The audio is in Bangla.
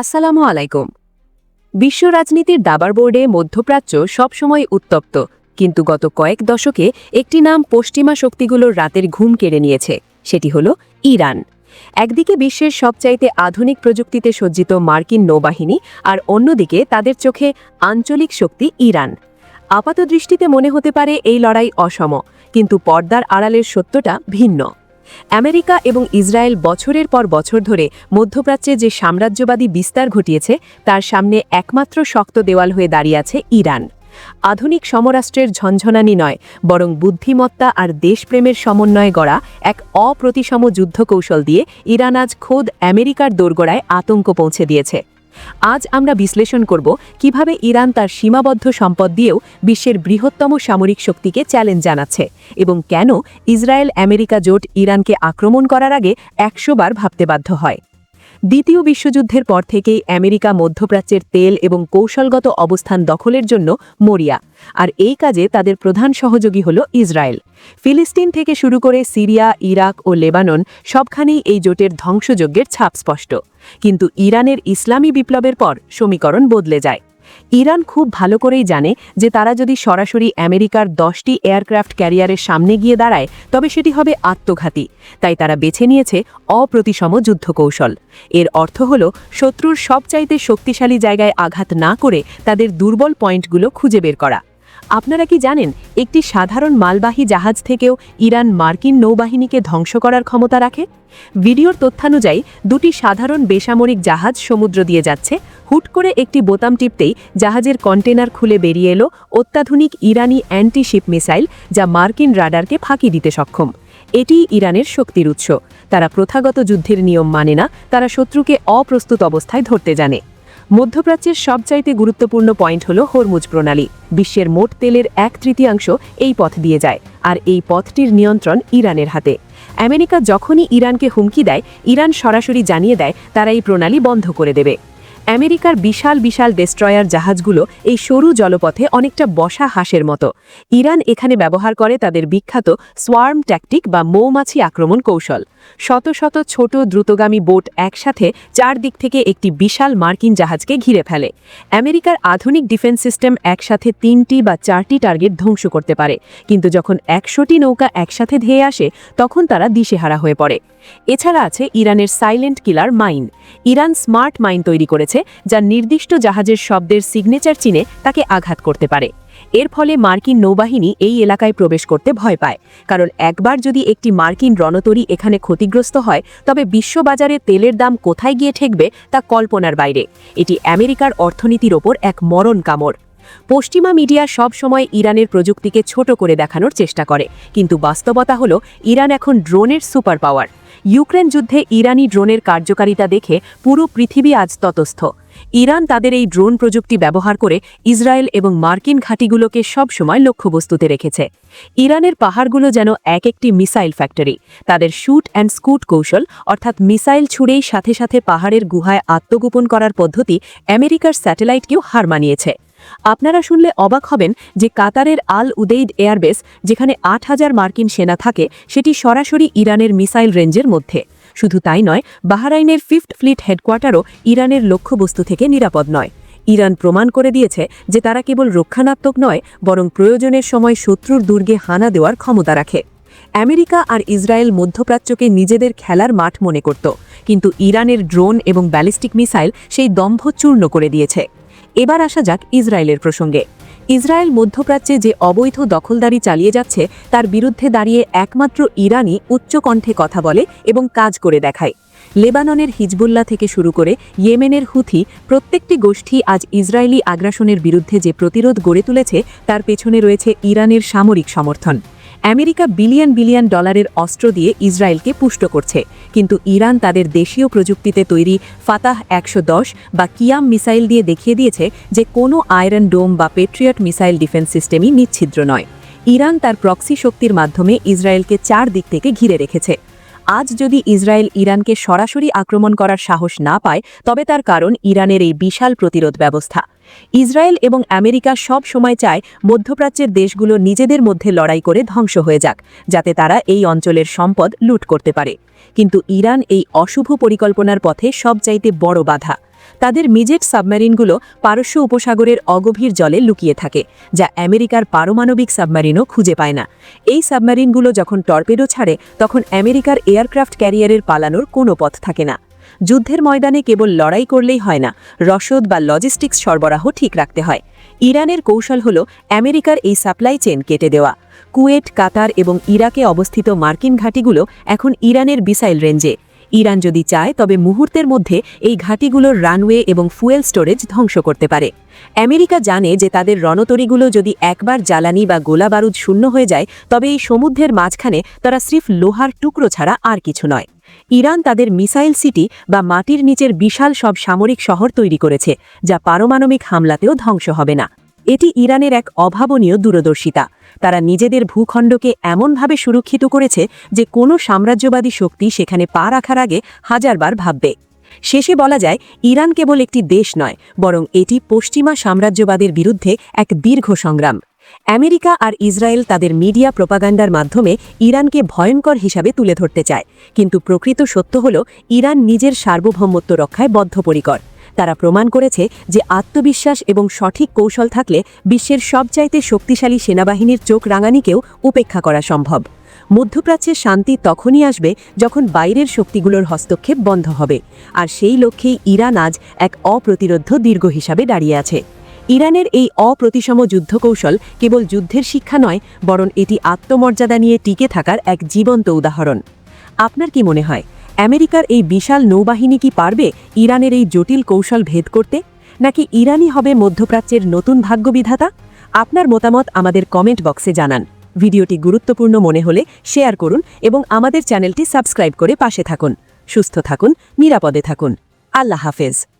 আসসালামু আলাইকুম। বিশ্ব রাজনীতির দাবার বোর্ডে মধ্যপ্রাচ্য সবসময় উত্তপ্ত, কিন্তু গত কয়েক দশকে একটি নাম পশ্চিমা শক্তিগুলোর রাতের ঘুম কেড়ে নিয়েছে, সেটি হল ইরান। একদিকে বিশ্বের সবচাইতে আধুনিক প্রযুক্তিতে সজ্জিত মার্কিন নৌবাহিনী আর অন্যদিকে তাদের চোখে আঞ্চলিক শক্তি ইরান। আপাত দৃষ্টিতে মনে হতে পারে এই লড়াই অসম কিন্তু পর্দার আড়ালের সত্যটা ভিন্ন। আমেরিকা এবং ইসরায়েল বছরের পর বছর ধরে মধ্যপ্রাচ্যে যে সাম্রাজ্যবাদী বিস্তার ঘটিয়েছে, তার সামনে একমাত্র শক্ত দেওয়াল হয়ে দাঁড়িয়ে আছে ইরান। আধুনিক সমরাষ্ট্রের ঝনঝনানি নয়, বরং বুদ্ধিমত্তা আর দেশপ্রেমের সমন্বয়ে গড়া এক অপ্রতিসম যুদ্ধকৌশল দিয়ে ইরান আজ খোদ আমেরিকার দোরগোড়ায় আতঙ্ক পৌঁছে দিয়েছে। আজ আমরা বিশ্লেষণ করব কীভাবে ইরান তার সীমাবদ্ধ সম্পদ দিয়েও বিশ্বের বৃহত্তম সামরিক শক্তিকে চ্যালেঞ্জ জানাচ্ছে এবং কেন ইসরায়েল আমেরিকা জোট ইরানকে আক্রমণ করার আগে একশো বার ভাবতে বাধ্য হয়। দ্বিতীয় বিশ্বযুদ্ধের পর থেকেই আমেরিকা মধ্যপ্রাচ্যের তেল এবং কৌশলগত অবস্থান দখলের জন্য মরিয়া। আর এই কাজে তাদের প্রধান সহযোগী হল ইসরায়েল। ফিলিস্তিন থেকে শুরু করে সিরিয়া, ইরাক ও লেবানন সবখানেই এই জোটের ধ্বংসযজ্ঞের ছাপ স্পষ্ট। কিন্তু ইরানের ইসলামী বিপ্লবের পর সমীকরণ বদলে যায়। ইরান খুব ভালো করেই জানে যে তারা যদি সরাসরি আমেরিকার দশটি এয়ারক্রাফট ক্যারিয়ারের সামনে গিয়ে দাঁড়ায়, তবে সেটি হবে আত্মঘাতী। তাই তারা বেছে নিয়েছে অপ্রতিসম যুদ্ধকৌশল। এর অর্থ হল, শত্রুর সবচাইতে শক্তিশালী জায়গায় আঘাত না করে তাদের দুর্বল পয়েন্টগুলো খুঁজে বের করা। আপনারা কি জানেন, একটি সাধারণ মালবাহী জাহাজ থেকেও ইরান মার্কিন নৌবাহিনীকে ধ্বংস করার ক্ষমতা রাখে? ভিডিওর তথ্যানুযায়ী, দুটি সাধারণ বেসামরিক জাহাজ সমুদ্র দিয়ে যাচ্ছে। হুট করে একটি বোতাম টিপতেই জাহাজের কন্টেনার খুলে বেরিয়ে এলো অত্যাধুনিক ইরানি অ্যান্টি শিপ মিসাইল যা মার্কিন রাডারকে ফাঁকি দিতে সক্ষম। এটিই ইরানের শক্তির উৎস। তারা প্রথাগত যুদ্ধের নিয়ম মানে না, তারা শত্রুকে অপ্রস্তুত অবস্থায় ধরতে জানে। মধ্যপ্রাচ্যের সবচাইতে গুরুত্বপূর্ণ পয়েন্ট হল হরমুজ প্রণালী। বিশ্বের মোট তেলের এক তৃতীয়াংশ এই পথ দিয়ে যায়, আর এই পথটির নিয়ন্ত্রণ ইরানের হাতে। আমেরিকা যখনই ইরানকে হুমকি দেয়, ইরান সরাসরি জানিয়ে দেয় তারা এই প্রণালী বন্ধ করে দেবে। আমেরিকার বিশাল বিশাল ডেস্ট্রয়ার জাহাজগুলো এই সরু জলপথে অনেকটা বসা হাঁসের মতো। ইরান এখানে ব্যবহার করে তাদের বিখ্যাত সোয়ার্ম ট্যাকটিক বা মৌমাছি আক্রমণ কৌশল। শত শত ছোট দ্রুতগামী বোট একসাথে চারদিক থেকে একটি বিশাল মার্কিন জাহাজকে ঘিরে ফেলে। আমেরিকার আধুনিক ডিফেন্স সিস্টেম একসাথে তিনটি বা চারটি টার্গেট ধ্বংস করতে পারে। কিন্তু যখন একশোটি নৌকা একসাথে ধেয়ে আসে, তখন তারা দিশেহারা হয়ে পড়ে। এছাড়া আছে ইরানের silent killer mine Iran smart mine তৈরি করেছে। যা নির্দিষ্ট জাহাজের শব্দের সিগনেচার চিনে তাকে আঘাত করতে পারে। এর ফলে মার্কিন নৌবাহিনী এই এলাকায় প্রবেশ করতে ভয় পায়। কারণ একবার যদি একটি মার্কিন রণতরী এখানে ক্ষতিগ্রস্ত হয়, তবে বিশ্ববাজারে তেলের দাম কোথায় গিয়ে ঠেকবে তা কল্পনার বাইরে। এটি আমেরিকার অর্থনীতির ওপর এক মরণ কামড়। পশ্চিমা মিডিয়া সব সময় ইরানের প্রযুক্তিকে ছোট করে দেখানোর চেষ্টা করে। কিন্তু বাস্তবতা হল, ইরান এখন ড্রোনের সুপার পাওয়ার ইউক্রেন যুদ্ধে ইরানি ড্রোনের কার্যকারিতা দেখে পুরো পৃথিবী আজ ততস্থ ইরান তাদের এই ড্রোন প্রযুক্তি ব্যবহার করে ইসরায়েল এবং মার্কিন ঘাঁটিগুলোকে সবসময় লক্ষ্যবস্তুতে রেখেছে। ইরানের পাহাড়গুলো যেন এক একটি মিসাইল ফ্যাক্টরি। তাদের শুট অ্যান্ড স্কুট কৌশল, অর্থাৎ মিসাইল ছুড়েই সাথে সাথে পাহাড়ের গুহায় আত্মগোপন করার পদ্ধতি আমেরিকার স্যাটেলাইটকেও হার মানিয়েছে। আপনারা শুনলে অবাক হবেন যে কাতারের আল উদেইদ এয়ারবেস, যেখানে আট হাজার মার্কিন সেনা থাকে, সেটি সরাসরি ইরানের মিসাইল রেঞ্জের মধ্যে। শুধু তাই নয়, বাহারাইনের ফিফথ ফ্লিট হেডকোয়ার্টারও ইরানের লক্ষ্যবস্তু থেকে নিরাপদ নয়। ইরান প্রমাণ করে দিয়েছে যে তারা কেবল রক্ষণাত্মক নয়, বরং প্রয়োজনের সময় শত্রুর দুর্গে হানা দেওয়ার ক্ষমতা রাখে। আমেরিকা আর ইসরায়েল মধ্যপ্রাচ্যকে নিজেদের খেলার মাঠ মনে করত, কিন্তু ইরানের ড্রোন এবং ব্যালিস্টিক মিসাইল সেই দম্ভ চূর্ণ করে দিয়েছে। এবার আসা যাক ইসরায়েলের প্রসঙ্গে। ইসরায়েল মধ্যপ্রাচ্যে যে অবৈধ দখলদারি চালিয়ে যাচ্ছে, তার বিরুদ্ধে দাঁড়িয়ে একমাত্র ইরানই উচ্চকণ্ঠে কথা বলে এবং কাজ করে দেখায়। লেবাননের হিজবুল্লাহ থেকে শুরু করে ইয়েমেনের হুথি, প্রত্যেকটি গোষ্ঠী আজ ইসরায়েলি আগ্রাসনের বিরুদ্ধে যে প্রতিরোধ গড়ে তুলেছে, তার পেছনে রয়েছে ইরানের সামরিক সমর্থন। আমেরিকা বিলিয়ন বিলিয়ন ডলারের অস্ত্র দিয়ে ইসরায়েলকে পুষ্ট করছে। কিন্তু ইরান তাদের দেশীয় প্রযুক্তিতে তৈরি ফাতাহ একশো দশ বা কিয়াম মিসাইল দিয়ে দেখিয়ে দিয়েছে যে কোনো আয়রন ডোম বা পেট্রিয়ট মিসাইল ডিফেন্স সিস্টেমই নিচ্ছিদ্র নয়। ইরান তার প্রক্সি শক্তির মাধ্যমে ইসরায়েলকে চার দিক থেকে ঘিরে রেখেছে। আজ যদি ইসরায়েল ইরানকে সরাসরি আক্রমণ করার সাহস না পায়, তবে তার কারণ ইরানের এই বিশাল প্রতিরোধ ব্যবস্থা। ইসরায়েল এবং আমেরিকা সব সময় চায় মধ্যপ্রাচ্যের দেশগুলো নিজেদের মধ্যে লড়াই করে ধ্বংস হয়ে যাক, যাতে তারা এই অঞ্চলের সম্পদ লুট করতে পারে। কিন্তু ইরান এই অশুভ পরিকল্পনার পথে সবচাইতে বড় বাধা। তাদের মিজেট সাবমেরিনগুলো পারস্য উপসাগরের অগভীর জলে লুকিয়ে থাকে, যা আমেরিকার পারমাণবিক সাবমেরিনও খুঁজে পায় না। এই সাবমেরিনগুলো যখন টর্পেডো ছাড়ে, তখন আমেরিকার এয়ারক্রাফট ক্যারিয়ারের পালানোর কোনো পথ থাকে না। যুদ্ধের ময়দানে কেবল লড়াই করলেই হয় না, রসদ বা লজিস্টিক্স সরবরাহ ঠিক রাখতে হয়। ইরানের কৌশল হল আমেরিকার এই সাপ্লাই চেন কেটে দেওয়া। কুয়েট, কাতার এবং ইরাকে অবস্থিত মার্কিন ঘাঁটিগুলো এখন ইরানের বিসাইল রেঞ্জে। ইরান যদি চায়, তবে মুহূর্তের মধ্যে এই ঘাঁটিগুলোর রানওয়ে এবং ফুয়েল স্টোরেজ ধ্বংস করতে পারে। আমেরিকা জানে যে তাদের রণতরীগুলো যদি একবার জ্বালানি বা গোলা বারুদ শূন্য হয়ে যায়, তবে এই সমুদ্রের মাঝখানে তারা স্রিফ লোহার টুকরো ছাড়া আর কিছু নয়। ইরান তাদের মিসাইল সিটি বা মাটির নিচের বিশাল সব সামরিক শহর তৈরি করেছে, যা পারমাণবিক হামলাতেও ধ্বংস হবে না। এটি ইরানের এক অভাবনীয় দূরদর্শিতা। তারা নিজেদের ভূখণ্ডকে এমনভাবে সুরক্ষিত করেছে যে কোনো সাম্রাজ্যবাদী শক্তি সেখানে পা রাখার আগে হাজারবার ভাববে। শেষে বলা যায়, ইরান কেবল একটি দেশ নয়, বরং এটি পশ্চিমা সাম্রাজ্যবাদের বিরুদ্ধে এক দীর্ঘ সংগ্রাম। আমেরিকা আর ইসরায়েল তাদের মিডিয়া প্রপাগান্ডার মাধ্যমে ইরানকে ভয়ঙ্কর হিসাবে তুলে ধরতে চায়, কিন্তু প্রকৃত সত্য হল, ইরান নিজের সার্বভৌমত্ব রক্ষায় বদ্ধপরিকর। তারা প্রমাণ করেছে যে আত্মবিশ্বাস এবং সঠিক কৌশল থাকলে বিশ্বের সবচাইতে শক্তিশালী সেনাবাহিনীর চোখ রাঙানিকেও উপেক্ষা করা সম্ভব। মধ্যপ্রাচ্যের শান্তি তখনই আসবে যখন বাইরের শক্তিগুলোর হস্তক্ষেপ বন্ধ হবে। আর সেই লক্ষ্যেই ইরান আজ এক অপ্রতিরোধ দীর্ঘ হিসাবে দাঁড়িয়ে আছে। ইরানের এই অপ্রতিসম যুদ্ধকৌশল কেবল যুদ্ধের শিক্ষা নয়, বরং এটি আত্মমর্যাদা নিয়ে টিকে থাকার এক জীবন্ত উদাহরণ। আপনার কি মনে হয়? আমেরিকার এই বিশাল নৌবাহিনী কি পারবে ইরানের এই জটিল কৌশল ভেদ করতে? নাকি ইরানই হবে মধ্যপ্রাচ্যের নতুন ভাগ্যবিধাতা? আপনার মতামত আমাদের কমেন্ট বক্সে জানান। ভিডিওটি গুরুত্বপূর্ণ মনে হলে শেয়ার করুন এবং আমাদের চ্যানেলটি সাবস্ক্রাইব করে পাশে থাকুন। সুস্থ থাকুন, নিরাপদে থাকুন। আল্লাহ হাফেজ।